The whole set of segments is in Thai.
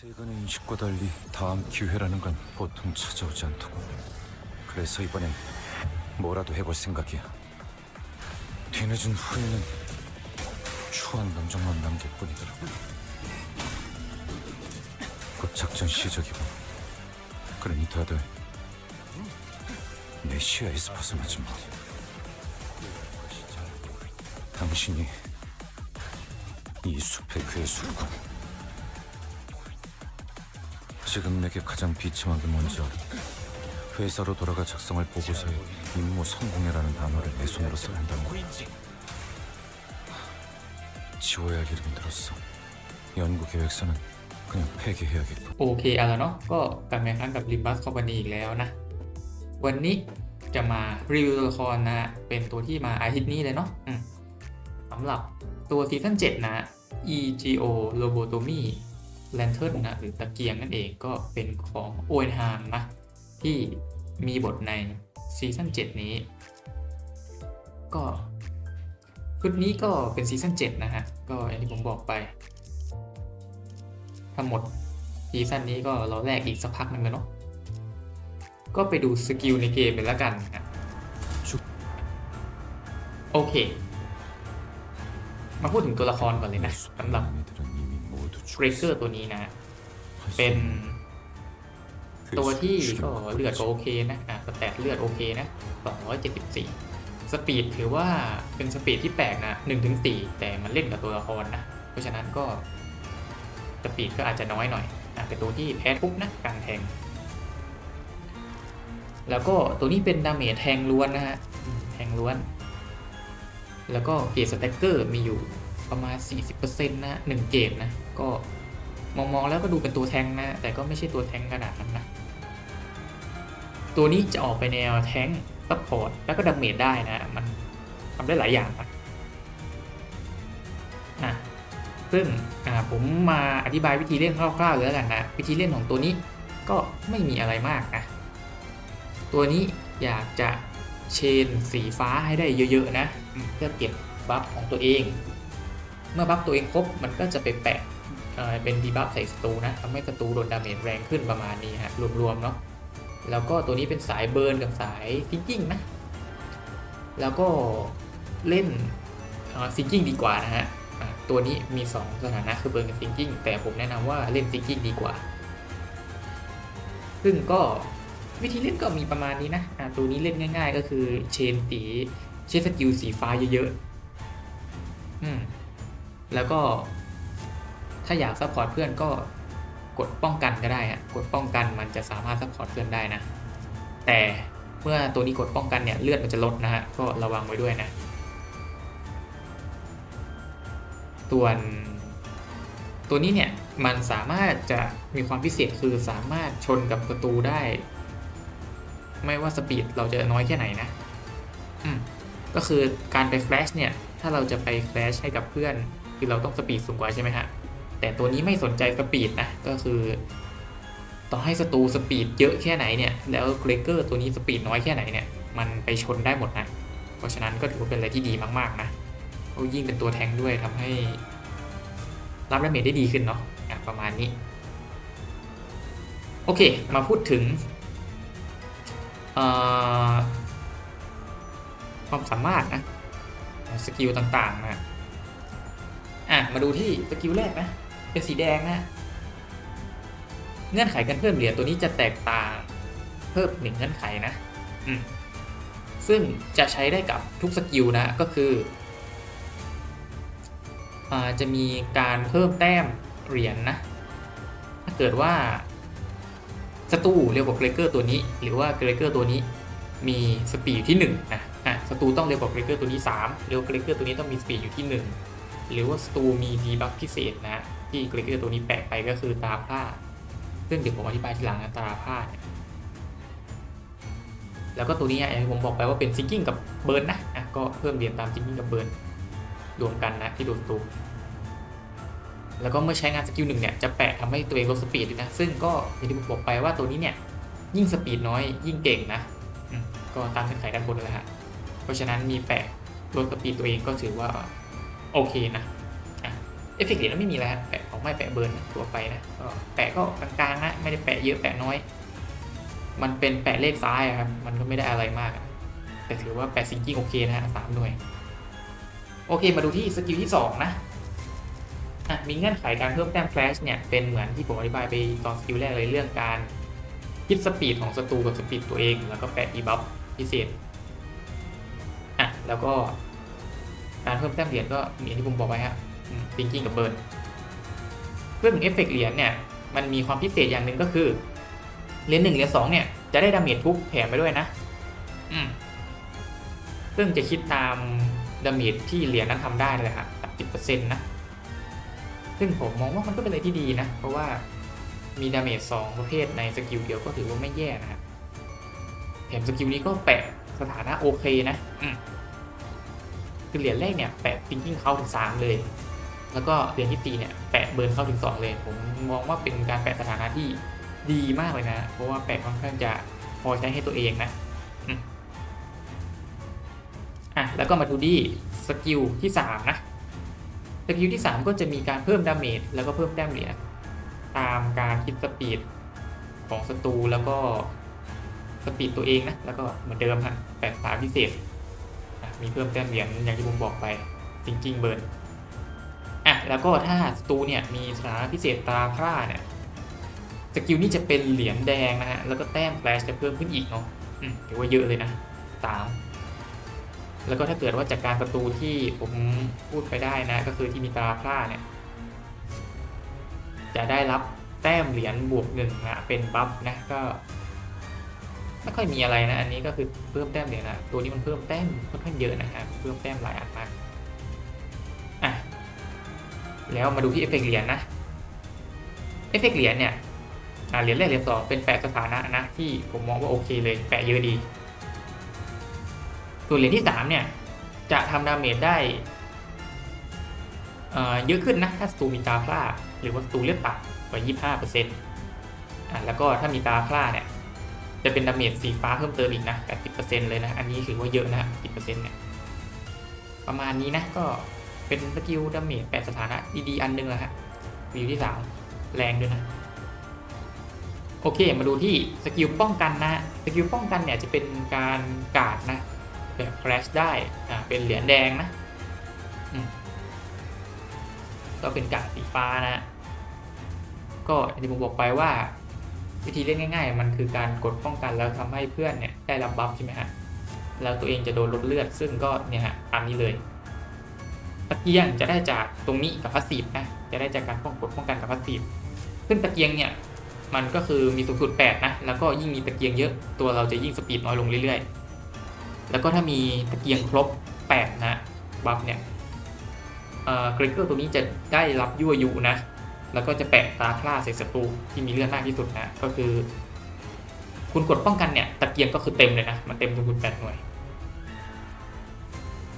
세간의 인식과 달리 다음 기회라는 건 보통 찾아오지 않더고. 그래서 이번엔 뭐라도 해볼 생각이야. 뒤늦은 후회는 추한 감정만 남길 뿐이더라 곧 작전 시작이고. 그러니 다들 내 시야에서 벗어나지 마 당신이 이 숲의 괴수군 지금 내게 가장 비참한 게 뭔지 알아? 회사로 돌아가 작성할 보고서에 임무 성공이라는 단어를 내 손으로 써낸다는 거 지워야 할 이름이 들었어 연구 계획서는 그냥 폐기해야겠고 โอเคเอาละเนาะก็กลับมาอีกครั้งกับริมบัสคอมพานีอีกแล้วนะ วันนี้จะมารีวิวตัวละครนะ เป็นตัวที่มาอาทิตย์นี้เลยเนาะอืมสำหรับตัวซีซั่น7นะ EGO Lobotomy แลนเทิร์นนะหรือตะเกียงนั่นเองก็เป็นของโอเวนฮามนะที่มีบทในซีซั่น7 นี้ ก็ชุดนี้ก็เป็นซีซั่น7 นะฮะ ก็อย่างที่ผมบอกไปทั้งหมดซีซั่นนี้ก็รอแลกอีกสักพักหนึ่งแล้เนาะก็ไปดูสกิลในเกมเปแล้วกันนะโอเค มาพูดถึงตัวละครก่อนเลยนะสำหรับ เกรเกอร์ตัวนี้นะ เป็นตัวที่ก็เลือดก็โอเคนะอะสแตทเลือดโอเคนะ 274 สปีดถือว่าเป็นสปีดที่แปลกนะ1-4 แต่มันเล่นกับตัวละครนะ เพราะฉะนั้นก็สปีดก็อาจจะน้อยหน่อยอะเป็นตัวที่แพ้ปุ๊บนะการแทง แล้วก็ตัวนี้เป็นดาเมจแทงล้วนนะฮะอืมแทงล้วน แล้วก็เกรดสแต็กเกอร์มีอยู่ ประมาณ 40%นะหนึ่งเกรดนะ ก็มองมอง ๆ แล้วก็ดูเป็นตัวแทงนะ แต่ก็ไม่ใช่ตัวแทงขนาดนั้นนะ ตัวนี้จะออกไปแนวแทงซัพพอร์ตแล้วก็ดาเมจได้นะ มันทำได้หลายอย่างนะอะซึ่งอ่าผมมาอธิบายวิธีเล่นคร่าวๆเลยแล้วกันนะ วิธีเล่นของตัวนี้ก็ไม่มีอะไรมากนะ ตัวนี้อยากจะเชนสีฟ้าให้ได้เยอะๆนะ เพื่อเก็บบัฟของตัวเอง เมื่อบัฟตัวเองครบมันก็จะไปแปะเเป็นดีบัฟใส่ศัตรูนะทำให้ศัตรูโดนดาเมจแรงขึ้นประมาณนี้ฮะรวมๆเนาะแล้วก็ตัวนี้เป็นสายเบิร์นกับสายซิงกิ้งนะ แล้วก็เล่นซิงกิ้งดีกว่านะฮะตัวนี้มี 2 สถานะคือเบิร์นกับซิงกิ้งแต่ผมแนะนำว่าเล่นซิงกิ้งดีกว่า ซึ่งก็วิธีเล่นก็มีประมาณนี้นะะตัวนี้เล่นง่าย ๆ ก็คือเชนตีเชนสกิลสีฟ้าเยอะๆอืม แล้วก็ถ้าอยากซัพพอร์ตเพื่อนก็กดป้องกันก็ได้อะกดป้องกันมันจะสามารถซัพพอร์ตเพื่อนได้นะ แต่เมื่อตัวนี้กดป้องกันเนี่ยเลือดมันจะลดนะฮะก็ระวังไว้ด้วยนะส่วนตัวนี้เนี่ยมันสามารถจะมีความพิเศษคือสามารถชนกับประตูได้ ไม่ว่าสปีดเราจะน้อยแค่ไหนนะ อืมก็คือการไปแฟลชเนี่ย ถ้าเราจะไปแฟลชให้กับเพื่อน คือเราต้องสปีดสูงกว่าใช่ไหมฮะ แต่ตัวนี้ไม่สนใจสปีดนะ ก็คือต่อให้ศัตรูสปีดเยอะแค่ไหนเนี่ย แล้วเกรเกอร์ตัวนี้สปีดน้อยแค่ไหนเนี่ย มันไปชนได้หมดนะ เพราะฉะนั้นก็ถือว่าเป็นอะไรที่ดีมากๆนะเพรายิ่งเป็นตัวแทงด้วยทำให้ รับดาเมจได้ดีขึ้นเนาะะประมาณนี้ โอเค มาพูดถึงความสามารถนะ สกิลต่างๆนะ อะ มาดูที่สกิลแรกนะ เป็นสีแดงนะ เงื่อนไขการเพิ่มเหรียญตัวนี้จะแตกต่างเพิ่มหนึ่งเงื่อนไขนะ อืม ซึ่งจะใช้ได้กับทุกสกิลนะ ก็คืออ่าจะมีการเพิ่มแต้มเหรียญนะถ้าเกิดว่าศัตรูเร็วกว่าเกรเกอร์ตัวนี้ หรือว่าเกรเกอร์ตัวนี้มีสปีดอยู่ที่1นะอะศัตรูต้องเร็วกว่าเกรเกอร์ตัวนี้ 3 เร็วกว่าเกรเกอร์ตัวนี้ต้องมีสปีดอยู่ที่ 1 หรือว่าศัตรูมีดีบัฟพิเศษนะที่เกรกเกอร์ตัวนี้แปะไปก็คือตาผ้าซึ่งเดี๋ยวผมอธิบายทีหลังนะตาผ้าเนี่ยแล้วก็ตัวนี้อะอย่างที่ผมบอกไปว่าเป็นซิงกิ้งกับเบิร์นนะอะก็เพิ่มเหรียญตามซิงกิ้งกับเบิร์นรวมกันนะที่โดนศัตรูแล้วก็เมื่อใช้งานสกิลหนึ่งเนี่ยจะแปะทำให้ตัวเองลดสปีดด้วยนะ ซึ่งก็อย่างที่ผมบอกไปว่าตัวนี้เนี่ยยิ่งสปีดน้อยยิ่งเก่งนะก็ตามเงื่อนไขด้านบนเลยฮะเพราะฉะนั้นมีแปะลดสปีดตัวเองก็ถือว่า โอเคนะเอฟเฟกต์เหรียญไม่มีแล้วแปะของไม่แปะเบิร์นตัวไปนะแปะก็กลางๆนะไม่ได้แปะเยอะแปะน้อย มันเป็นแปะเลขซ้ายครับมันก็ไม่ได้อะไรมาก แต่ถือว่าแปะซิงกิ้งโอเคนะฮะสามหน่วย โอเคมาดูที่สกิลที่สองนะอะมีเงื่อนไขการเพิ่มแต้มแฟลชเนี่ยเป็นเหมือนที่ผมอธิบายไปตอนสกิลแรกเลยเรื่องการคิดสปีดของศัตรูกับสปีดตัวเอง แล้วก็แปะดีบัฟพิเศษอะแล้วก็ การเพิ่มแต้มเหรียญก็มีอย่างที่ผมบอกไว้ฮะซิงกิ้งกับเบิร์นเรื่องเอฟเฟกต์เหรียญเนี่ยมันมีความพิเศษอย่างหนึ่งก็คือเหรียญหนึ่งเหรียญสองเนี่ยจะได้ดาเมจทุกแถมไปด้วยนะอืมซึ่งจะคิดตามดาเมจที่เหรียญนั้นทำได้เลยครับสิบเปอร์เซ็นต์นะซึ่งผมมองว่ามันก็เป็นอะไรที่ดีนะ เพราะว่ามีดาเมจสองประเภทในสกิลเดียวก็ถือว่าไม่แย่นะครับแถมสกิลนี้ก็แปะสถานะโอเคนะอืม คือเหรียญแรกเนี่ยแปะฟิงกิ้งเขาถึง3เลย แล้วก็เหรียญที่ตีเนี่ยแปะเบิร์นเข้าถึง2เลย ผมมองว่าเป็นการแปะสถานะที่ดีมากเลยนะ เพราะว่าแปะค่อนข้างจะพอใช้ให้ตัวเองนะอะแล้วก็มาดูดีสกิลที่3นะสกิลที่3ก็จะมีการเพิ่มดาเมจแล้วก็เพิ่มแต้มเหรียญตามการคิดสปีดของศัตรูแล้วก็สปีดตัวเองนะ แล้วก็เหมือนเดิมฮะแปะสาพิเศษ มีเพิ่มแต้มเหรียญอย่างที่ผมบอกไปจริงๆเบิร์นอะแล้วก็ถ้าศัตรูเนี่ยมีสถานะพิเศษตาพร่าเนี่ยสกิลนี้จะเป็นเหรียญแดงนะฮะแล้วก็แต้มแฟลชจะเพิ่มขึ้นอีกเนาะอืมถือว่าเยอะเลยนะสามแล้วก็ถ้าเกิดว่าจากการศัตรูที่ผมพูดไปได้นะ ก็คือที่มีตาพร่าเนี่ยจะได้รับแต้มเหรียญบวกหนึ่งนะเป็นบัฟนะก็ ไม่ค่อยมีอะไรนะ อันนี้ก็คือเพิ่มแต้มเหรียญนะ ตัวนี้มันเพิ่มแต้มค่อนข้างเยอะนะครับ เพิ่มแต้มหลายอันมากอะ แล้วมาดูที่เอฟเฟกต์เหรียญนะ เอฟเฟกต์เหรียญเนี่ย อ่าเหรียญแรกเหรียญสองเป็นแปะสถานะนะ ที่ผมมองว่าโอเคเลย แปะเยอะดี ส่วนเหรียญที่สามเนี่ย จะทำดาเมจได้เยอะขึ้นนะ ถ้าสตูมีตาพร่าหรือว่าสตูเลือดต่ำกว่า 25%อะแล้วก็ถ้ามีตาพร่าเนี่ย จะเป็นดาเมจสีฟ้าเพิ่มเติมอีกนะ 80%เลยนะ อันนี้ถือว่าเยอะนะ 10%เนี่ย ประมาณนี้นะก็เป็นสกิลดาเมจแปดสถานะดีๆอันหนึงแหละฮะวิวที่ 3 แรงด้วยนะ โอเค มาดูที่สกิลป้องกันนะสกิลป้องกันเนี่ยจะเป็นการกาดนะ แบบแครชได้อ่าเป็นเหรียญแดงนะอืมก็เป็นกาดสีฟ้านะ ก็อย่างที่ผมบอกไปว่า วิธีเล่นง่าย ๆ มันคือการกดป้องกันแล้วทำให้เพื่อนเนี่ยได้รับบัฟใช่ไหมฮะแล้วตัวเองจะโดนลดเลือดซึ่งก็เนี่ยฮะตามนี้เลยตะเกียงจะได้จากตรงนี้กับพาสซีฟนะจะได้จากการป้องกดป้องกันกับพาสซีฟซึ่งตะเกียงเนี่ยมันก็คือมีสูงสุด8นะแล้วก็ยิ่งมีตะเกียงเยอะตัวเราจะยิ่งสปีดน้อยลงเรื่อยๆ แล้วก็ถ้ามีตะเกียงครบ8นะบัฟเนี่ยเอ่อเกรเกอร์ตัวนี้จะได้รับยั่วยุนะ แล้วก็จะแปะตาพร่าใส่ศัตรูที่มีเลือดมากที่สุดนะ ก็คือ คุณกดป้องกันเนี่ยตะเกียงก็คือเต็มเลยนะ มันเต็มจนคุณแปดหน่วย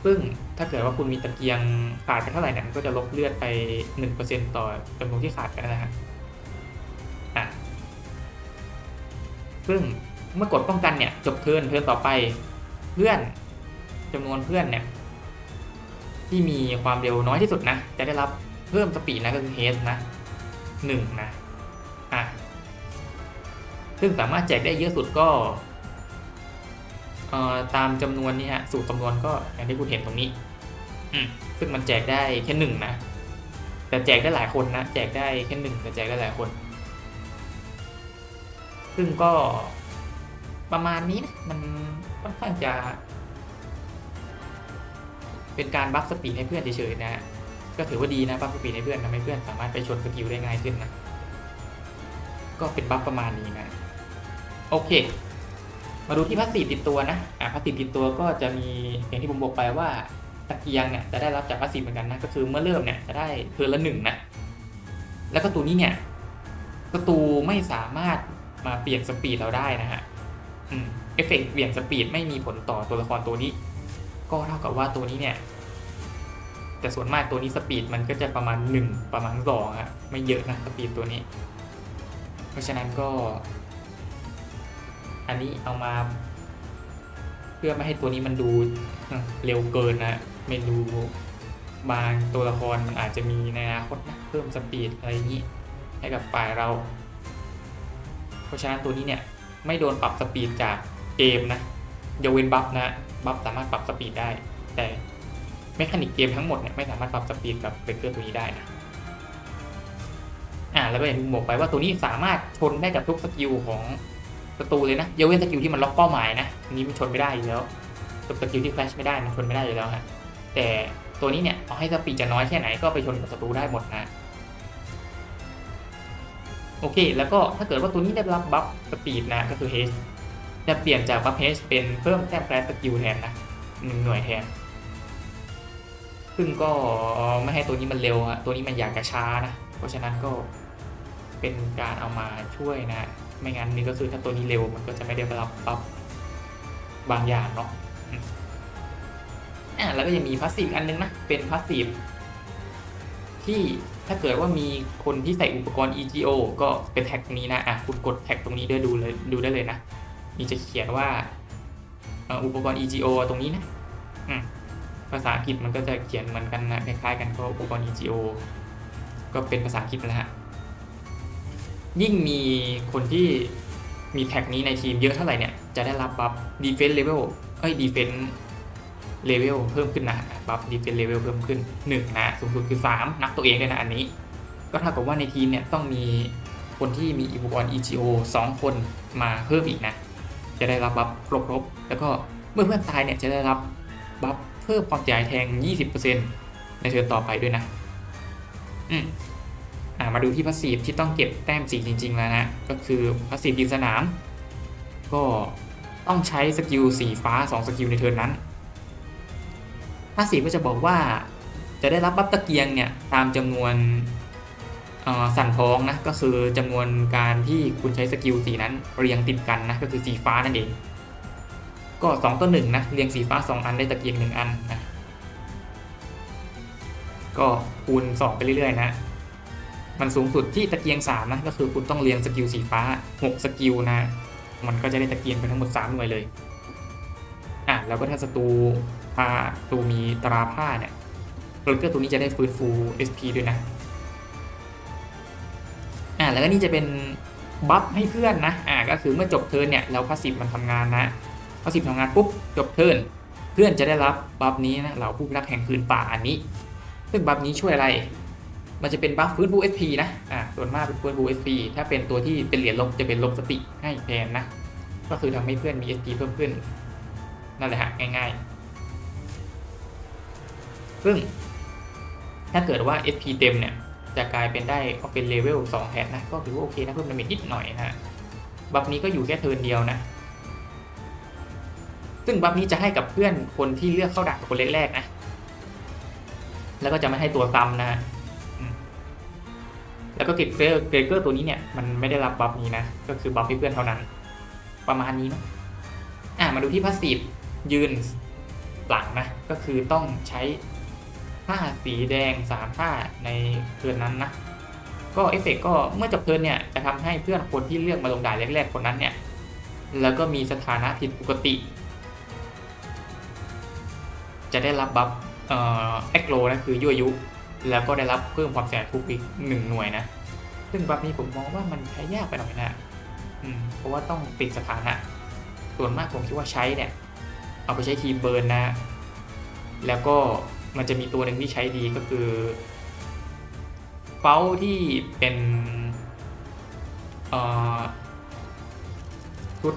ซึ่งถ้าเกิดว่าคุณมีตะเกียงขาดไปเท่าไหร่เนี่ยมันก็จะลบเลือดไปหนึ่งเปอร์เซ็นต่อจำนวนที่ขาดไปนะฮะอะซึ่งเมื่อกดป้องกันเนี่ยจบเทิร์นเทิร์นต่อไปเพื่อนจำนวนเพื่อนเนี่ยที่มีความเร็วน้อยที่สุดนะ จะได้รับเพิ่มสปีดนะก็คือเฮสนะ หนึ่งนะอะซึ่งสามารถแจกได้เยอะสุดก็เอ่อตามจำนวนนี้ฮะสูตรคำนวณก็อย่างที่คุณเห็นตรงนี้อืมซึ่งมันแจกได้แค่หนึ่งนะแต่แจกได้หลายคนนะแจกได้แค่หนึ่งแต่แจกได้หลายคน ซึ่งก็ประมาณนี้นะมันค่อนข้างจะ เป็นการบัฟสปีดให้เพื่อนเฉยๆนะ ก็ถือว่าดีนะบัฟสปีดให้เพื่อนทำให้เพื่อนสามารถไปชนสกิลได้ง่ายขึ้นนะ ก็เป็นบัฟประมาณนี้นะ โอเค มาดูที่พาสซีติดตัวนะ อ่าพาสซีติดตัวก็จะมีอย่างที่ผมบอกไปว่าตะเกียงเนี่ยจะได้รับจากพาสซีเหมือนกันนะ ก็คือเมื่อเริ่มเนี่ยจะได้เทิร์นละหนึ่งนะ แล้วก็ตัวนี้เนี่ยประตูไม่สามารถมาเปลี่ยนสปีดเราได้นะฮะเอฟเฟกต์เปลี่ยนสปีดไม่มีผลต่อตัวละครตัวนี้ ก็เท่ากับว่าตัวนี้เนี่ย แต่ส่วนมากตัวนี้สปีดมันก็จะประมาณ 1 ประมาณ2อะไม่เยอะนะสปีดตัวนี้ เพราะฉะนั้นก็ อันนี้เอามา เพื่อไม่ให้ตัวนี้มันดูเร็วเกินนะไม่ดูบางตัวละครมันอาจจะมีในอนาคตนะเพิ่มสปีดอะไรอย่างนี้ ให้กับฝ่ายเรา เพราะฉะนั้นตัวนี้เนี่ย ไม่โดนปรับสปีดจากเกมนะยกเว้นบัฟนะบัฟสามารถปรับสปีดได้ แต่ เมคานิกเกมทั้งหมดเนี่ยไม่สามารถปรับสปีดกับเบรกเกอร์ตัวนี้ได้นะอ่าแล้วก็อย่างที่บอกไปว่าตัวนี้สามารถชนได้กับทุกสกิลของศัตรูเลยนะยกเว้นสกิลที่มันล็อกเป้าหมายนะนี้มันชนไม่ได้อยู่แล้วกับสกิลที่แฟลชไม่ได้มันชนไม่ได้อยู่แล้วฮะแต่ตัวนี้เนี่ยเอาให้สปีดจะน้อยแค่ไหนก็ไปชนกับศัตรูได้หมดนะโอเค แล้วก็ถ้าเกิดว่าตัวนี้ได้รับบัฟสปีดนะก็คือ H จะเปลี่ยนจากบัฟ H เป็นเพิ่มแต้มแปรสกิลแทนนะหนึ่งหน่วยแทน ซึ่งก็ไม่ให้ตัวนี้มันเร็วอะตัวนี้มันอยากจะช้านะ เพราะฉะนั้นก็เป็นการเอามาช่วยนะ ไม่งั้นนี่ก็คือถ้าตัวนี้เร็วมันก็จะไม่ได้รับบัฟบางอย่างเนาะอืมอะแล้วก็ยังมีพาสซีฟอันนึงนะ เป็นพาสซีฟที่ถ้าเกิดว่ามีคนที่ใส่อุปกรณ์ EGO ก็เป็นแท็กนี้นะ อะคุณกดแท็กตรงนี้ด้วยดูเลยดูได้เลยนะ มีจะเขียนว่าอุปกรณ์ EGO ตรงนี้นะ อืม ภาษาอังกฤษมันก็จะเขียนเหมือนกันนะคล้ายๆกันก็อุปกรณ์ EGO ก็เป็นภาษาอังกฤษแล้วฮะยิ่งมีคนที่มีแท็กนี้ในทีมเยอะเท่าไหร่เนี่ย จะได้รับบัฟ defense level เอ้ย defense เลเวลเพิ่มขึ้นนะบัฟดีเฟนเลเวลเพิ่มขึ้น 1 นะสูงสุดคือ 3 นับตัวเองด้วยนะอันนี้ ก็เท่ากับว่าในทีมเนี่ยต้องมีคนที่มีอุปกรณ์ EGO 2 คนมาเพิ่มอีกนะ จะได้รับบัฟครบๆแล้วก็เมื่อเพื่อนตายเนี่ยจะได้รับบัฟ เพิ่มความจ่ายแทง 20%ในเทิร์นต่อไปด้วยนะอืมอ่ามาดูที่พาสซีฟที่ต้องเก็บแต้มสีจริง ๆ แล้วนะ ก็คือพาสซีฟยิงสนาม ก็ต้องใช้สกิลสีฟ้า 2 สกิลในเทิร์นนั้นภาษีก็จะบอกว่าจะได้รับบัฟตะเกียงเนี่ยตามจำนวนสั่นท้องนะก็คือจำนวนการที่คุณใช้สกิลสีนั้นเรียงติดกันนะก็คือสีฟ้านั่นเอง ก็ 2 ต่อ1นะเรียงสีฟ้า 2 อันได้ตะเกียง1อันนะก็คูณ2ไปเรื่อยๆนะมันสูงสุดที่ตะเกียง3นะก็คือคุณต้องเรียงสกิลสีฟ้า 6 สกิลนะ มันก็จะได้ตะเกียงไปทั้งหมด3หน่วยเลยอะแล้วก็ถ้าศัตรูผ้าตัวมีตราผ้าเนี่ยโรเกอร์ตัวนี้จะได้ฟื้นฟู SP ด้วยนะอะแล้วก็นี่จะเป็นบัฟให้เพื่อนนะอะก็คือเมื่อจบเทิร์นเนี่ยแล้วพาสซีฟมันทำงานนะ พาสซีฟทำงานปุ๊บจบเทิร์นเพื่อนจะได้รับบัฟนี้นะเหล่าผู้พิทักษ์แห่งพื้นป่าอันนี้ ซึ่งบัฟนี้ช่วยอะไร มันจะเป็นบัฟฟื้นฟู SP นะอะส่วนมากเป็นฟื้นฟู SP ถ้าเป็นตัวที่เป็นเหรียญลบจะเป็นลบสติให้แทนนะ ก็คือทำให้เพื่อนมี SP เพิ่มขึ้นนั่นแหละฮะง่ายๆ ซึ่งถ้าเกิดว่า SP เต็มเนี่ยจะกลายเป็นได้เอาเป็นเลเวล2แทนนะก็ถือว่าโอเคนะเพิ่มดาเมจนิดหน่อยนะบัฟนี้ก็อยู่แค่เทิร์นเดียวนะ ซึ่งบัฟนี้จะให้กับเพื่อนคนที่เลือกเข้าดักคนแรกๆนะ แล้วก็จะไม่ให้ตัวซ้ำนะฮะแล้วก็เกรเกอร์เกรเกอร์ตัวนี้เนี่ยมันไม่ได้รับบัฟนี้นะ ก็คือบัฟให้เพื่อนเท่านั้น ประมาณนี้นะอะมาดูที่พาสซีฟยืนหลังนะ ก็คือต้องใช้ผ้าสีแดง3ผ้าในเทิร์นนั้นนะ ก็เอฟเฟกก็เมื่อจบเทิร์นเนี่ยจะทำให้เพื่อนคนที่เลือกมาลงด่านแรกๆคนนั้นเนี่ย แล้วก็มีสถานะผิดปกติ จะได้รับบัฟเอ่อแอคโลนะคือยั่วยุ แล้วก็ได้รับเพิ่มความแสบทุกอีกหนึ่งหน่วยนะ ซึ่งบัฟนี้ผมมองว่ามันใช้ยากไปหน่อยนะเพราะว่าต้องติดสถานะ ส่วนมากผมคิดว่าใช้เนี่ย เอาไปใช้ทีมเบิร์นนะ แล้วก็มันจะมีตัวหนึ่งที่ใช้ดีก็คือเป้าที่เป็นเอ่อชุด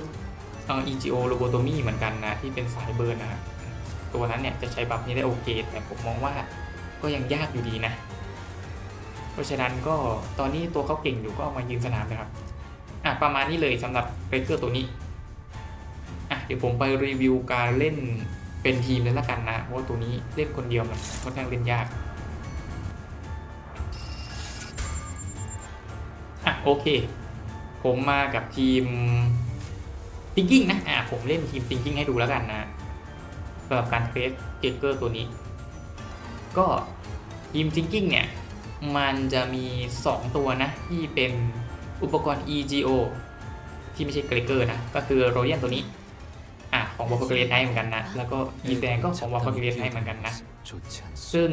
เอ่อ EGO Lobotomy เหมือนกันนะ ที่เป็นสายเบิร์นนะ ตัวนั้นเนี่ยจะใช้บัฟนี้ได้โอเค แต่ผมมองว่าก็ยังยากอยู่ดีนะ เพราะฉะนั้นก็ตอนนี้ตัวเขาเก่งอยู่ก็เอามายืนสนามนะครับอะประมาณนี้เลยสำหรับเรเกอร์ตัวนี้อะเดี๋ยวผมไปรีวิวการเล่นเป็นทีมเลยละกันนะ เพราะว่าตัวนี้เล่นคนเดียวมันค่อนข้างเล่นยากอะโอเค ผมมากับทีม Thinking นะอะผมเล่นทีม Thinking ให้ดูแล้วกันนะ สำหรับการเฟสเกเกอร์ตัวนี้ ก็ยิมทิงกิ้งเนี่ย มันจะมี 2 ตัวนะ ที่เป็นอุปกรณ์ EGO ที่ไม่ใช่เกรเกอร์นะ ก็คือโรเยนตัวนี้อะของบอลเกเรไทเหมือนกันนะ แล้วก็อีแดงก็ของบอลเกเรไทเหมือนกันนะ ซึ่ง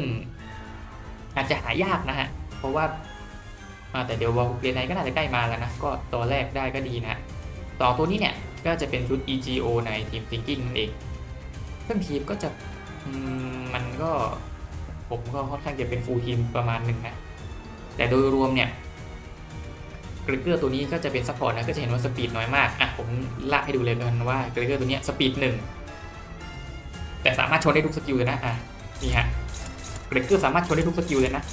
อาจจะหายากนะฮะ เพราะว่าแต่เดี๋ยวบอลเกเนไนก็น่าจะใกล้มาแล้วนะ ก็ตัวแรกได้ก็ดีนะต่อตัวนี้เนี่ยก็จะเป็นชุด EGO ในทีมซิงกิ้งนั่นเอง เพื่อนทีมก็จะมันก็ผมก็ค่อนข้างจะเป็นฟูลทีมประมาณหนึ่งนะ แต่โดยรวมเนี่ยกริเกอร์ตัวนี้ก็จะเป็นซัพพอร์ตนะก็จะเห็นว่าสปีดน้อยมากอะผมลากให้ดูเลยกันว่ากริเกอร์ตัวเนี้ยสปีดหนึ่งแต่สามารถชนได้ทุกสกิลเลยนะอะนี่ฮะเกรกเกอร์สามารถชนได้ทุกสกิลเลยนะ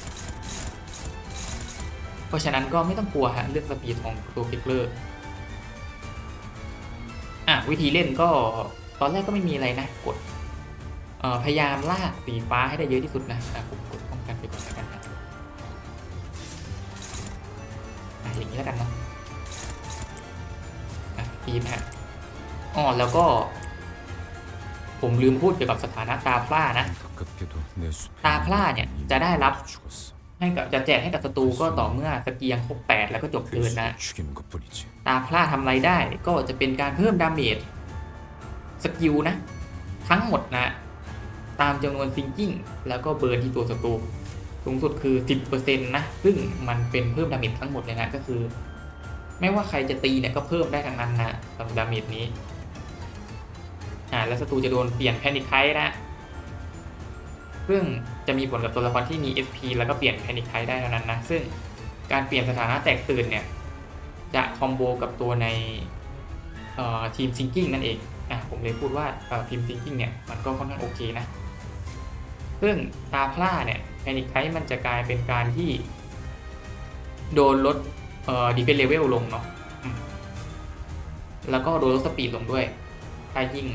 เพราะฉะนั้นก็ไม่ต้องกลัวฮะเรื่องสปีดของตัวเกรกเกอร์อะวิธีเล่นก็ ตอนแรกก็ไม่มีอะไรนะ กดพยายามลากสีฟ้าให้ได้เยอะที่สุดนะผมกดป้องกันไปก่อนแล้วกันนะอย่างนี้แล้วกันเนาะปีมฮะอ๋อแล้วก็ ผมลืมพูดเกี่ยวกับสถานะตาพล่านะ ตาพล่าเนี่ยจะได้รับให้กับจะแจกให้กับศัตรูก็ต่อเมื่อตะเกียงครบดแล้วก็จบเกินนะ ตาพล่าทำอะไรได้ก็จะเป็นการเพิ่มดาเมจ สกิลนะ ทั้งหมดนะตามจำนวนซิงกิ้งแล้วก็เบิร์นที่ตัวศัตรูสูงสุดคือ 10%นะซึ่งมันเป็นเพิ่มดาเมจทั้งหมดเลยนะก็คือ ไม่ว่าใครจะตีเนี่ยก็เพิ่มได้ทั้งนั้นนะสำหรับดาเมจนี้อ่าแล้วศัตรูจะโดนเปลี่ยนแพนิคไทนะซึ่งจะมีผลกับตัวละครที่มี SP แล้วก็เปลี่ยนแพนิคไทได้เท่านั้นนะซึ่งการเปลี่ยนสถานะแตกตื่นเนี่ยจะคอมโบกับตัวในทีมซิงกิ้งนั่นเอง อะผมเลยพูดว่าทีมซิงกิ้งเนี่ยมันก็ค่อนข้างโอเคนะซึ่งตาพล่าเนี่ยแพนิคไทมันจะกลายเป็นการที่โดนลดเอ่อดีเฟนเลเวลลงเนาะแล้วก็โดนลดสปีดลงด้วยถ้ายิ่ง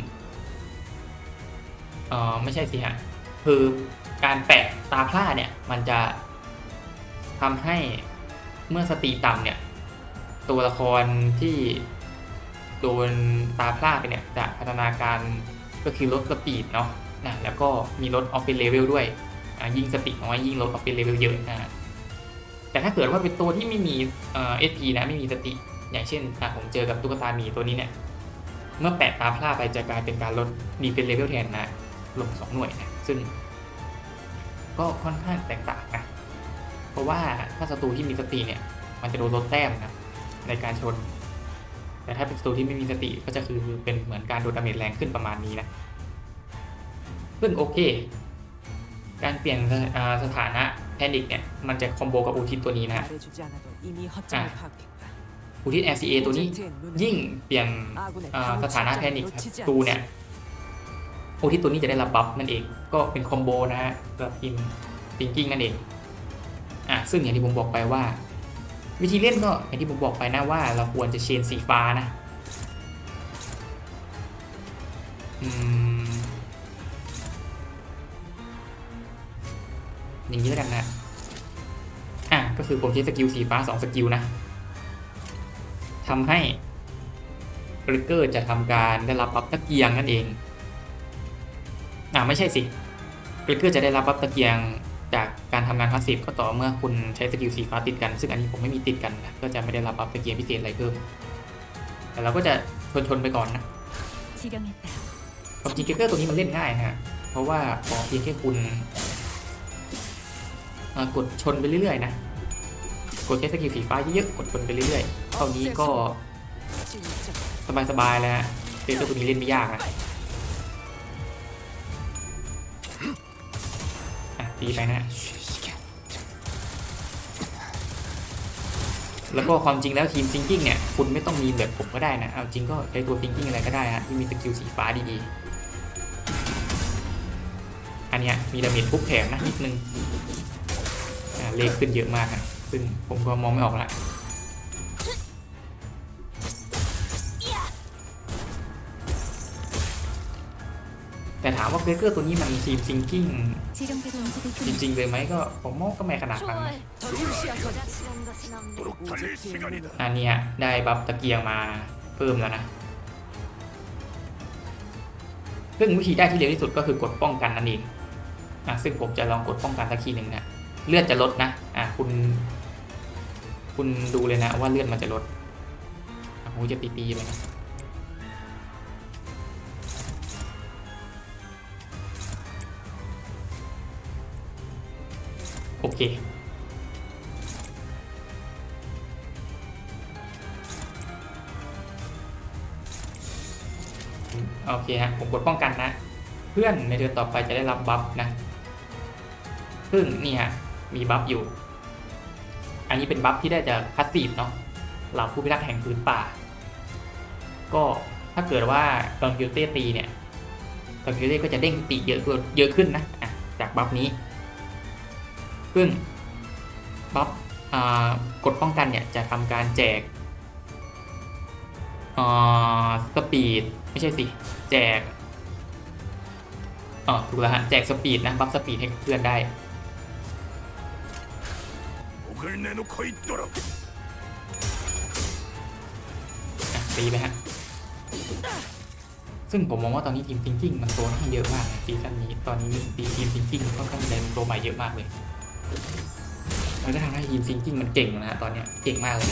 เอ่อไม่ใช่สิฮะ คือการแปะตาพร่าเนี่ย มันจะทำให้เมื่อสติต่ำเนี่ย ตัวละครที่ โดนตาพร่าไปเนี่ยจะพัฒนาการก็คือลดสปีดเนาะนะแล้วก็มีลดออฟเป็นเลเวลด้วยยิ่งสติน้อยยิ่งลดออฟเป็นเลเวลเยอะนะแต่ถ้าเกิดว่าเป็นตัวที่ไม่มีเอ่อ SP นะไม่มีสติ อย่างเช่นผมเจอกับตุ๊กตาหมีตัวนี้เนี่ยเมื่อแปะตาพร่าไปจะกลายเป็นการลดดีเป็นเลเวลแทนนะลงสองหน่วยนะซึ่ง ก็ค่อนข้างแตกต่างนะเพราะว่าถ้าศัตรูที่มีสติเนี่ย มันจะโดนลดแต้มนะในการชน แต่ถ้าเป็นศัตรูที่ไม่มีสติก็จะคือเป็นเหมือนการโดนดาเมจแรงขึ้นประมาณนี้นะ ซึ่งโอเค การเปลี่ยนสถานะแพนิกเนี่ย มันจะคอมโบกับอูทิตตัวนี้นะอูทิศ LCA ตัวนี้ยิ่งเปลี่ยนสถานะแพนิกตูเนี่ยอูทิตตัวนี้จะได้รับบัฟนั่นเอง ก็เป็นคอมโบนะฮะสำหรับทีมปิงกิ้งนั่นเองอะซึ่งอย่างที่ผมบอกไปว่า วิธีเล่นก็อย่างที่ผมบอกไปนะว่าเราควรจะเชนสีฟ้านะอย่างนี้แล้วกันนะ อะ ก็คือผมใช้สกิลสีฟ้าสองสกิลนะทำให้บริเกอร์จะทำการได้รับบัฟตะเกียงนั่นเอง อ่าไม่ใช่สิกริกเกอร์จะได้รับบัฟตะเกียง จากการทำงานพาสซีฟก็ต่อเมื่อคุณใช้สกิลสีฟ้าติดกัน ซึ่งอันนี้ผมไม่มีติดกันก็จะไม่ได้รับอัพสกิลพิเศษอะไรเพิ่ม แต่เราก็จะชนๆไปก่อนนะความจริงเกเกอร์ตัวนี้มันเล่นง่ายฮะเพราะว่าขอเพียงแค่คุณกดชนไปเรื่อยๆนะ กดใช้สกิลสีฟ้าเยอะๆ กดชนไปเรื่อยๆ เท่านี้ก็สบายๆแล้วเกเกอร์ตัวนี้เล่นไม่ยากนะ ตีไปนะแล้วก็ความจริงแล้วทีมซิงกิ้งเนี่ยคุณไม่ต้องมีแบบผมก็ได้นะ เอาจริงก็ใช้ตัวซิงกิ้งอะไรก็ได้ฮะที่มีสกิลสีฟ้าดีๆ อันเนี้ยมีดาเมจปุ๊บแถงนะนิดนึงเลขขึ้นเยอะมากนะซึ่งผมก็มองไม่ออกละ เบเกอร์ตัวนี้มันทีมซิงกิ้งจริงๆเลยไหมก็ผมมองก็ไม่ขนาดนั้นอันนี้ได้บัฟตะเกียงมาเพิ่มแล้วนะเซึ่งวิธีได้ที่เร็วที่สุดก็คือกดป้องกันนั่นเองอะซึ่งผมจะลองกดป้องกันสักทีหนึ่งนะเลือดจะลดนะอะคุณ คุณดูเลยนะว่าเลือดมันจะลดผมจะปีๆไปนะ โอเค โอเคฮะ ผมกดป้องกันนะ เพื่อนในเดือนต่อไปจะได้รับบัฟนะ ซึ่งนี่ฮะ มีบัฟอยู่ อันนี้เป็นบัฟที่ได้จากพัสซีฟเนาะเหล่าผู้พิทักษ์แห่งพื้นป่า ก็ถ้าเกิดว่าดอนกิลเต้ตีเนี่ยดอนกิลเต้ก็จะเด้งสติเยอะเยอะขึ้นนะะจากบัฟนี้ ซึ่งบัฟกดป้องกันเนี่ยจะทำการแจกสปีดไม่ใช่สิแจกอ๋อถูกแล้วฮะแจกสปีดนะบัฟสปีดให้เพื่อนได้ตีไปฮะซึ่งผมมองว่าตอนนี้ทีมทิงกิ้งมันโตค่อนข้งเยอะมากซีซั่นนี้ตอนนี้ทีมทิงกิ้งค่อนข้างเล่โตใหม่เยอะมากเลย มันก็ทำให้ทีมทิงกิ้งมันเก่งนะฮะตอนเนี้ยเก่งมากเลย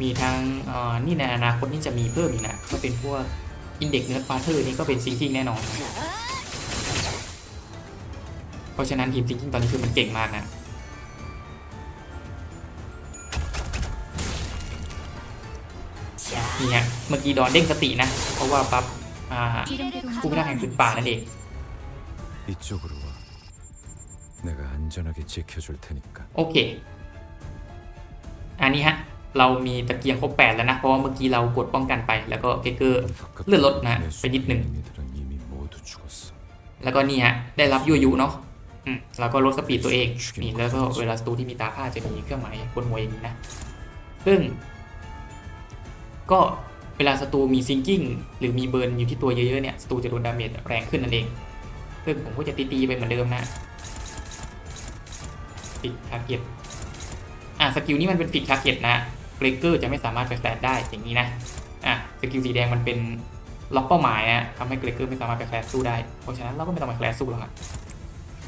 มีทั้งเอ่อนี่ในอนาคตนี่จะมีเพิ่มอีกนะ ก็เป็นพวกอินเด็กเนื้อฟาเธอร์นี่ก็เป็นซิงกิ้งแน่นอน เพราะฉะนั้นทีมซิงกิ้งตอนนี้คือมันเก่งมากนะนี่ฮะเมื่อกี้ดอนเด้งสตินะ เพราะว่าปั๊บอ่าผู้พิทักษ์แห่งพื้นป่านั่นเอง 이쪽으로 와. 내가 안전하게 지켜줄 테니까. โอเค อันนี้ฮะ เรามีตะเกียงครบแปดแล้วนะ เพราะว่าเมื่อกี้เรากดป้องกันไป แล้วก็เกเกอร์ เลื่อนรถนะ 내 ไปนิดหนึ่ง 수행이들은 이미 모두 죽었어. แล้วก็นี่ฮะ ได้รับยั่วยุเนาะอืมแล้วก็ลดสปีดตัวเอง นี่แล้วก็เวลาสตูที่มีตาผ้าจะมีเครื่องหมายบนหัวอย่างนี้นะ ซึ่ง ก็เวลาสตูมีซิงกิ้งหรือมีเบิร์นอยู่ที่ตัวเยอะๆเนี่ย สตูจะโดนดาเมจแรงขึ้นนั่นเอง ซึ่งผมก็จะตีๆไปเหมือนเดิมนะฟิกทาร์เก็ตอะสกิลนี้มันเป็นฟิกทาร์เก็ตนะเบรกเกอร์จะไม่สามารถไปแฟลชได้อย่างนี้นะอะสกิลสีแดงมันเป็นล็อกเป้าหมายนะทำให้เกรกเกอร์ไม่สามารถไปแฟลชสู้ได้ เพราะฉะนั้นเราก็ไม่ต้องไปแฟลชสู้หรอกครับ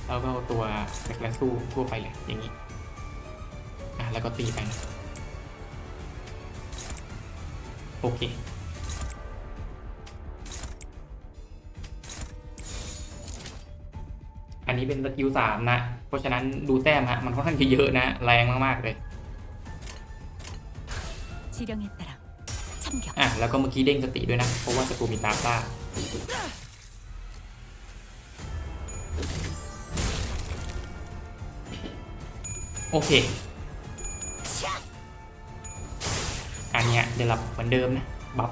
เราก็ตัวไปแฟลชสู้ทั่วไปเลยอย่างนี้อะแล้วก็ตีไปโอเค อันนี้เป็นสกิลสามนะ เพราะฉะนั้นดูแต้มฮะ มันค่อนข้างจะเยอะนะ แรงมาก ๆ เลย อะ แล้วก็เมื่อกี้เด้งสติด้วยนะ เพราะว่าสกูมีตาซ่าโอเค อันเนี้ยได้รับเหมือนเดิมนะ บัฟ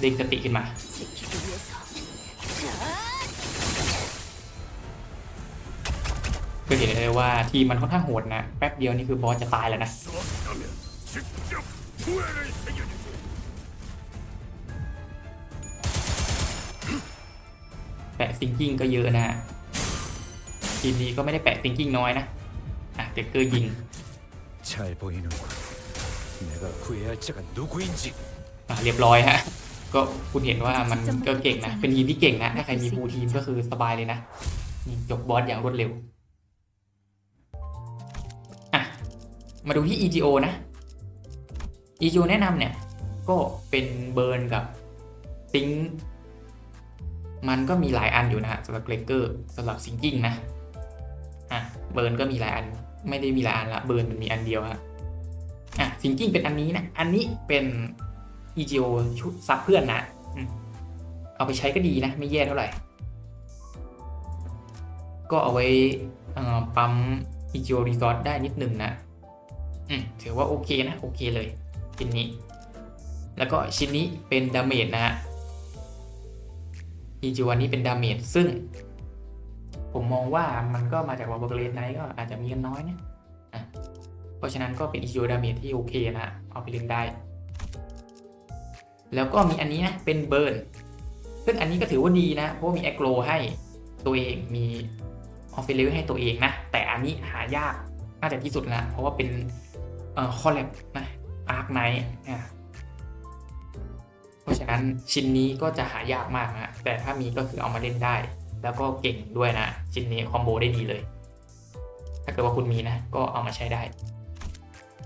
เด้งสติขึ้นมา ก็เห็นเลยว่าทีมมันค่อนข้างโหดนะ แป๊บเดียวนี่คือบอสจะตายแล้วนะแปะซิงกิ้งก็เยอะนะทีมนี้ก็ไม่ได้แปะซิงกิ้งน้อยนะ อะเด็กเกอร์ยิงใช่โพฮินุก็คุยอะเรียบร้อยฮะ ก็คุณเห็นว่ามันก็เก่งนะ เป็นทีมที่เก่งนะ ถ้าใครมีฟูทีมก็คือสบายเลยนะ จบบอสอย่างรวดเร็ว มาดูที่ EGO นะ EGO แนะนำเนี่ย ก็เป็นเบิร์นกับซิงค์มันก็มีหลายอันอยู่นะฮะสำหรับเกรเกอร์สำหรับซิงกิ้งนะอะเบิร์นก็มีหลายอัน ไม่ได้มีหลายอันละเบิร์นมันมีอันเดียวฮะอะซิงกิ้งเป็นอันนี้นะ อันนี้เป็น EGO ชุดซับเพื่อนนะอเอาไปใช้ก็ดีนะ ไม่แย่เท่าไหร่ ก็เอาไว้ปั๊ม EGO Resource ได้นิดหนึ่งนะ อืมถือว่าโอเคนะโอเคเลยชิ้นนี้ แล้วก็ชิ้นนี้เป็นดาเมจนะฮะ EGO อันนี้เป็นดาเมจซึ่ง ผมมองว่ามันก็มาจากวาร์บเกรนไนก็อาจจะมีกันน้อยนะอะเพราะฉะนั้นก็เป็น EGO ดาเมจที่โอเคนะ เอาไปเล่นได้ แล้วก็มีอันนี้นะ เป็นเบิร์นซึ่งอันนี้ก็ถือว่าดีนะ เพราะว่ามีแอคโ w ให้ตัวเองมีออฟฟิเลให้ตัวเองนะ แต่อันนี้หายากน่าจะที่สุดแล้วเพราะว่าเป็น อ่อคอลแลบนะอาร์คไนท์เพราะฉะนั้นชิ้นนี้ก็จะหายากมากนะแต่ถ้ามีก็คือเอามาเล่นได้ แล้วก็เก่งด้วยนะ ชิ้นนี้คอมโบได้ดีเลย ถ้าเกิดว่าคุณมีนะ ก็เอามาใช้ได้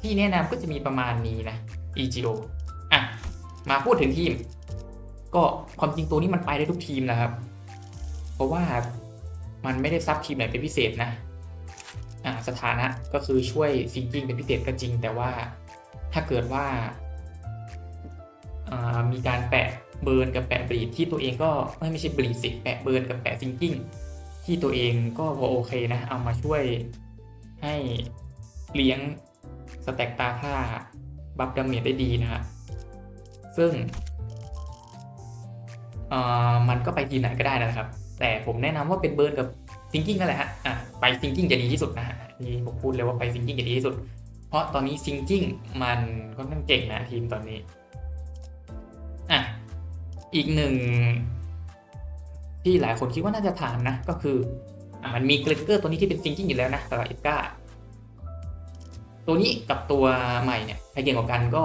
ที่แนะนำก็จะมีประมาณนี้นะ EGO อะ มาพูดถึงทีม ก็ความจริงตัวนี้มันไปได้ทุกทีมนะครับ เพราะว่ามันไม่ได้ซับทีมไหนเป็นพิเศษนะ สถานะก็คือช่วยซิงกิ้งเป็นพิเศษก็จริง แต่ว่าถ้าเกิดว่าามีการแปะเบิร์นกับแปะบรีดที่ตัวเองก็ไม่ไม่ใช่บรีดสิแปะเบิร์นกับแปะซิงกิ้งที่ตัวเองก็พอโอเคนะ เอามาช่วยให้เลี้ยงสแต็กตาค่าบัฟดาเมจได้ดีนะฮะซึ่งมันก็ไปทีมไหนก็ได้นะครับ แต่ผมแนะนำว่าเป็นเบิร์นกับ ซิงกิ้งนั่นแหละฮะอะไปซิงกิ้งจะดีที่สุดนะฮะนี่ผมพูดเลยว่าไปซิงกิ้งจะดีที่สุด เพราะตอนนี้ซิงกิ้งมันค่อนข้างเก่งนะทีมตอนนี้อะอีกหนึ่งที่หลายคนคิดว่าน่าจะถามนะ ก็คืออะมันมีเกรเกอร์ตัวนี้ที่เป็นซิงกิ้งอยู่แล้วนะสำหรับเอ็ดกาตัวนี้กับตัวใหม่เนี่ยใครเก่งกว่ากันก็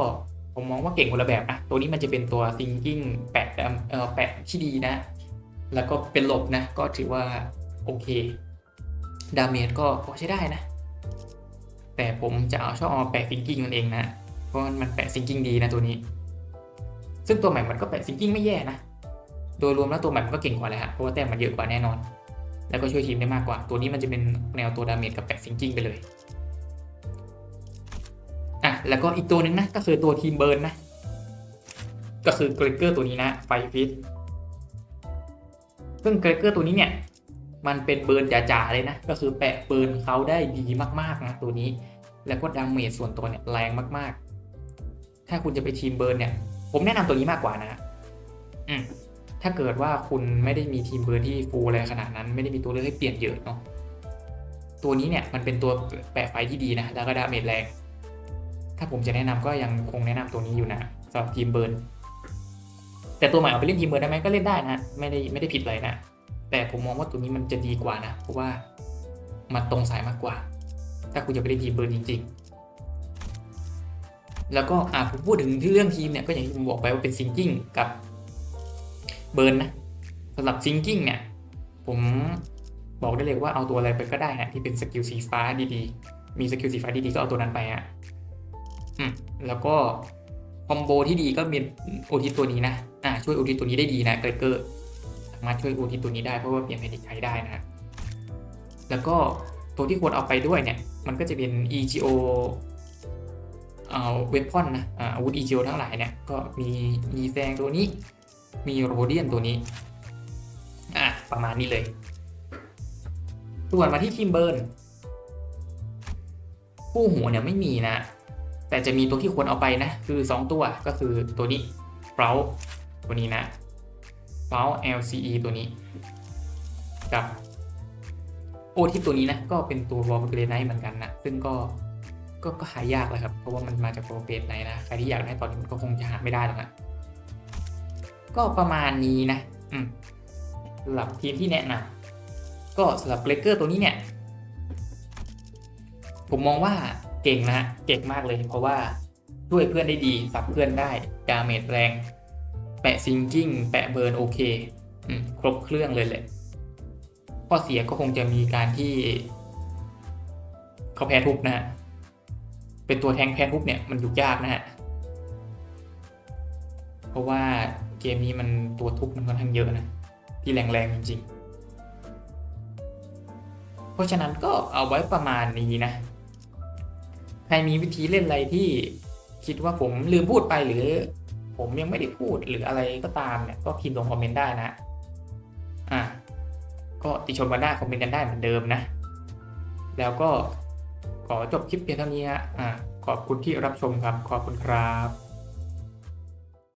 ผมมองว่าเก่งคนละแบบนะ ตัวนี้มันจะเป็นตัวซิงกิ้งแปะแปะที่ดีนะ แล้วก็เป็นหลบนะ ก็ถือว่า โอเค ดาเมจก็พอใช้ได้นะ แต่ผมจะเอาชอบเอามาแปะซิงกิ้งมันเองนะ เพราะมันแปะซิงกิ้งดีนะตัวนี้ ซึ่งตัวใหม่มันก็แปะซิงกิ้งไม่แย่นะ โดยรวมแล้วตัวใหม่มันก็เก่งกว่าแหละฮะ เพราะว่าแต้มมันเยอะกว่าแน่นอน แล้วก็ช่วยทีมได้มากกว่า ตัวนี้มันจะเป็นแนวตัวดาเมจกับแปะซิงกิ้งไปเลย อะ แล้วก็อีกตัวหนึ่งนะ ก็คือตัวทีมเบิร์นนะ ก็คือเกรเกอร์ตัวนี้นะ ไฟฟิตซึ่งเกรเกอร์ตัวนี้เนี่ย มันเป็นเบิร์นจ๋าๆเลยนะ ก็คือแปะเบิร์นเขาได้ดีมากๆนะตัวนี้ แล้วก็ดาเมจส่วนตัวเนี่ยแรงมากๆ ถ้าคุณจะไปทีมเบิร์นเนี่ย ผมแนะนำตัวนี้มากกว่านะอืมถ้าเกิดว่าคุณไม่ได้มีทีมเบิร์นที่ฟูลอะไรขนาดนั้น ไม่ได้มีตัวเลือกให้เปลี่ยนเยอะเนาะตัวนี้เนี่ยมันเป็นตัวแปะไฟที่ดีนะ แล้วก็ดาเมจแรง ถ้าผมจะแนะนำก็ยังคงแนะนำตัวนี้อยู่นะสำหรับทีมเบิร์นแต่ตัวใหม่เอาไปเล่นทีมเบิร์นได้ไหมก็เล่นได้นะ ไม่ได้ไม่ได้ผิดเลยนะ แต่ผมมองว่าตัวนี้มันจะดีกว่านะ เพราะว่ามันตรงสายมากกว่า ถ้าคุณจะไปเล่นทีมเบิร์นจริง ๆ แล้วก็อ่าผมพูดถึงที่เรื่องทีมเนี่ยก็อย่างที่ผมบอกไปว่าเป็นซิงกิ้งกับเบิร์นนะสำหรับซิงกิ้งเนี่ย ผมบอกได้เลยว่าเอาตัวอะไรไปก็ได้นะที่เป็นสกิลสีฟ้าดีๆ มีสกิลสีฟ้าดีๆก็เอาตัวนั้นไปอะอืมแล้วก็คอมโบที่ดีก็มีโอทิตัวนี้นะอ่าช่วยโอทิตัวนี้ได้ดีนะเกรเกอร์ สามารถช่วยโอทิตัวนี้ได้เพราะว่าเปลี่ยนแพนิคใช้ได้นะฮะแล้วก็ตัวที่ควรเอาไปด้วยเนี่ย มันก็จะเป็น EGO เอาเวพอนนะอาวุธ EGO ทั้งหลายเนี่ย ก็มีมีแซงตัวนี้ มีโรเดียนตัวนี้ อะ ประมาณนี้เลย ส่วนมาที่ทีมเบิร์นคู่หูเนี่ยไม่มีนะ แต่จะมีตัวที่ควรเอาไปนะ คือ 2 ตัวก็คือตัวนี้เ r าตัวนี้นะ เ o u LCE ตัวนี้ กับโอทิปตัวนี้นะก็เป็นตัววอลเกรไนท์เหมือนกันนะ ซึ่งก็ก็ก็หายากเลยครับ เพราะว่ามันมาจากโปรเฟสไหนนะ ใครที่อยากได้ตอนนี้มันก็คงจะหาไม่ได้หรอกนะก็ประมาณนี้นะอืมสำหรับทีมที่แนะนำก็สำหรับเกรเกอร์ตัวนี้เนี่ย ผมมองว่าเก่งนะเก่งมากเลย เพราะว่าช่วยเพื่อนได้ดีสับเพื่อนได้ดาเมจแรง ปะซิงกิ้งแปะเบิร์นโอเคครบเครื่องเลยแหละ ข้อเสียก็คงจะมีการที่เขาแพ้ทุบนะฮะ เป็นตัวแทงแพ้ทุบเนี่ยมันอยู่ยากนะฮะ เพราะว่าเกมนี้มันตัวทุบมันค่อนข้างเยอะนะ ที่แรงๆจริง ๆ เพราะฉะนั้นก็เอาไว้ประมาณนี้นะ ใครมีวิธีเล่นอะไรที่คิดว่าผมลืมพูดไปหรือ ผมยังไม่ได้พูดหรืออะไรก็ตามเนี่ยก็พิมพ์ลงคอมเมนต์ได้นะ อ่า ก็ติชมกันได้คอมเมนต์กันได้เหมือนเดิมนะ แล้วก็ขอจบคลิปเพียงเท่านี้ฮะอ่าขอบคุณที่รับชมครับ ขอบคุณครับ